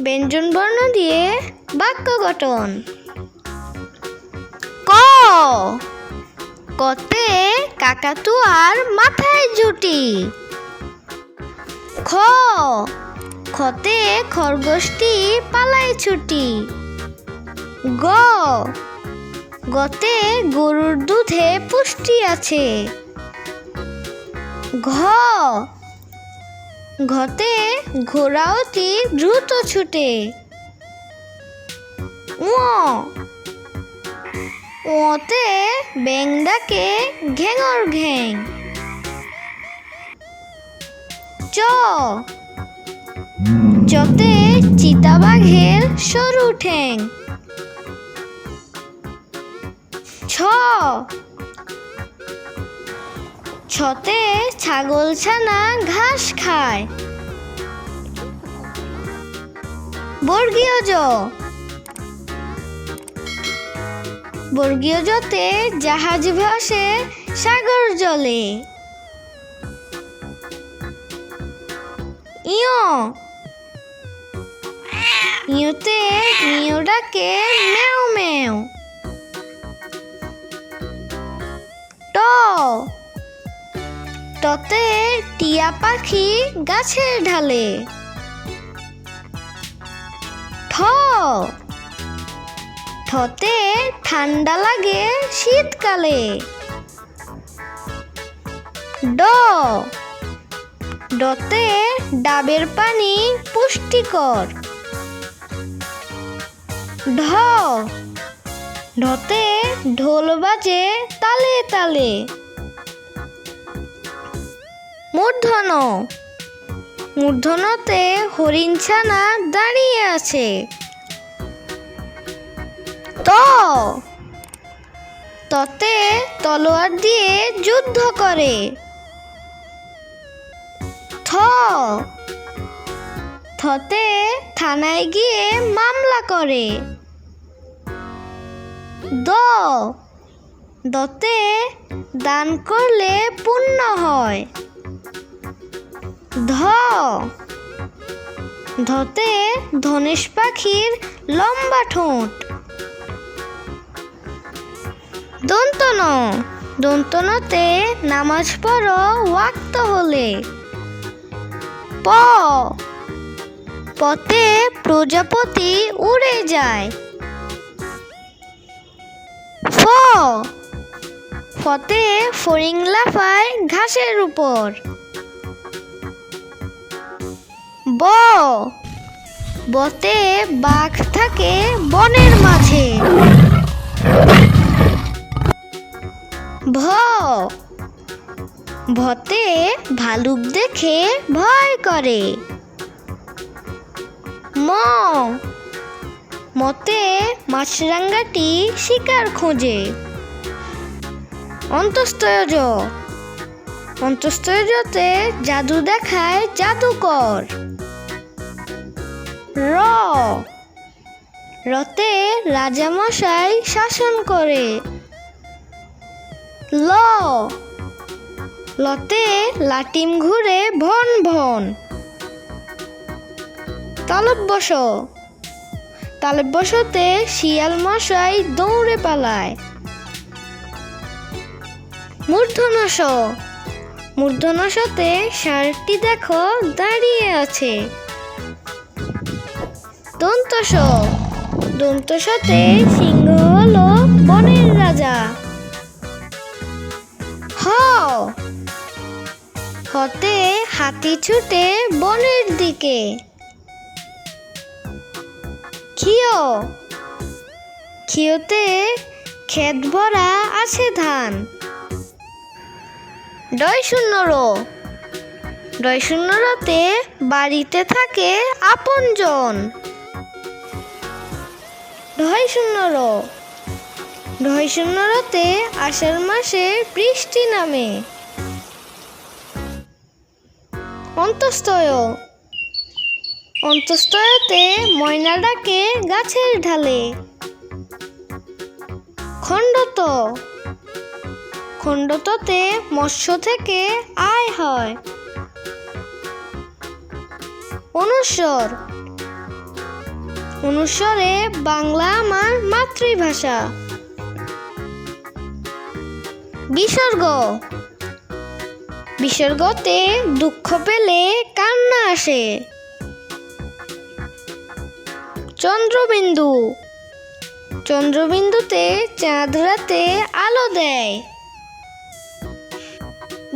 ব্যঞ্জন বর্ণ দিয়ে বাক্য গঠন। ক। কতে কাকাতুয়ার মাথায় জুটি। খ। খতে খরগোশটি পালায় ছুটি। গ। গতে গরুর দুধে পুষ্টি আছে। ঘ। ঘতে ঘোড়া অতি দ্রুত ছুটে। ওতে ব্যাং ডাকে ঘেঙর ঘ্যাং চ। চতে চিতাবাঘের সরু ঠ্যাং ছ। ছতে ছাগল ছানা ঘাস খায়। বর্গীয় জ। বর্গীয় জতে জাহাজ ভাসে সাগর জলে। ইয়। ইয়তে ইয় ডাকে মেও মেও। ট। টতে টিয়া পাখি গাছের ঢালে। ঠ। ঠতে ঠান্ডা লাগে শীতকালে। ড। ডতে ডাবের পানি পুষ্টিকর। ঢ। ঢতে ঢোল বাজে তালে তালে। মূর্ধন মূর্ধনতে হরিণ ছানা দাঁড়িয়ে আছে। ত। ততে তলোয়ার দিয়ে যুদ্ধ করে। থ। থতে থানায় গিয়ে মামলা করে। দ। দতে দান করলে পুণ্য হয়। ধ। ধতে ধনেশ পাখির লম্বা ঠোঁট। দন্তন। দন্তনতে নামাজ পড়ো, ওয়াক্ত হলে। প। পতে প্রজাপতি উড়ে যায়। ফ। ফতে ফড়িং লাফায় ঘাসের উপর। ব। বতে বাঘ থাকে বনের মাঝে। ভ। ভতে ভালুক দেখে ভয় করে। ম। মতে মাছরাঙ্গাটি শিকার খোঁজে। অন্তস্তয়জ অন্তস্তয়জতে জাদু দেখায় জাদুকর। র। রতে রাজামশাই শাসন করে। ল। লতে লাটিম ঘুরে ভন ভন। তালব বস তালব বসতে শিয়াল মশাই দৌড়ে পালায়। মূর্ধনস মূর্ধনসতে ষাঁড়টি দেখো দাঁড়িয়ে আছে। দন্তস, দন্তসতে সিংহ হলো বনের রাজা। হ হতে হাতি ছুটে বনের দিকে। ক্ষিয় ক্ষিয়তে ক্ষেত ভরা আছে ধান। ডয় শূন্য রো ডয় শূন্য রতে বাড়িতে থাকে আপনজন। র ঢয় শূন্য রতে আষাঢ় মাসে বৃষ্টি নামে। অন্তস্তয় অন্তস্তয়তে ময়না ডাকে গাছের ঢালে। খণ্ডত। খণ্ডততে মৎস্য থেকে আয় হয়। অনুস্বর অনুস্বরে বাংলা আমার মাতৃভাষা। বিসর্গ। বিসর্গতে দুঃখ পেলে কান্না আসে। চন্দ্রবিন্দু। চন্দ্রবিন্দুতে চাঁদ রাতে আলো দেয়।